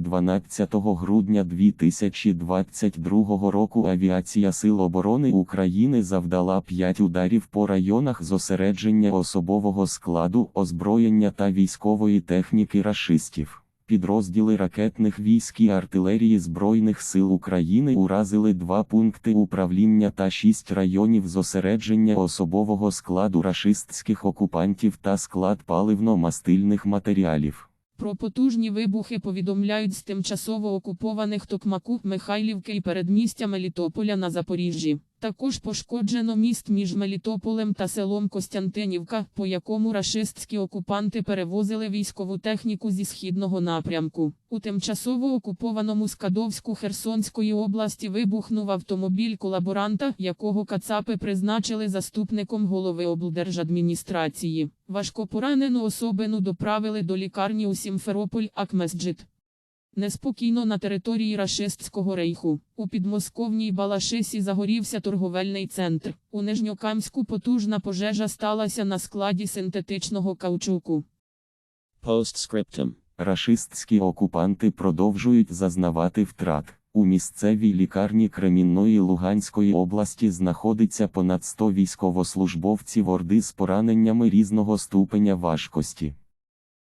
12 грудня 2022 року Авіація Сил оборони України завдала 5 ударів по районах зосередження особового складу, озброєння та військової техніки рашистів. Підрозділи ракетних військ і артилерії Збройних сил України уразили два пункти управління та шість районів зосередження особового складу рашистських окупантів та склад паливно-мастильних матеріалів. Про потужні вибухи повідомляють з тимчасово окупованих Токмаку, Михайлівки і передмістя Мелітополя на Запоріжжі. Також пошкоджено міст між Мелітополем та селом Костянтинівка, по якому рашистські окупанти перевозили військову техніку зі східного напрямку. У тимчасово окупованому Скадовську Херсонської області вибухнув автомобіль колаборанта, якого кацапи призначили заступником голови облдержадміністрації. Важкопоранену особину доправили до лікарні у Сімферополь Акмесджит. Неспокійно на території рашистського рейху. У підмосковній Балашисі загорівся торговельний центр. У Нижньокамську потужна пожежа сталася на складі синтетичного каучуку. Postscriptum. Рашистські окупанти продовжують зазнавати втрат. У місцевій лікарні Кремінної Луганської області знаходиться понад 100 військовослужбовців Орди з пораненнями різного ступеня важкості.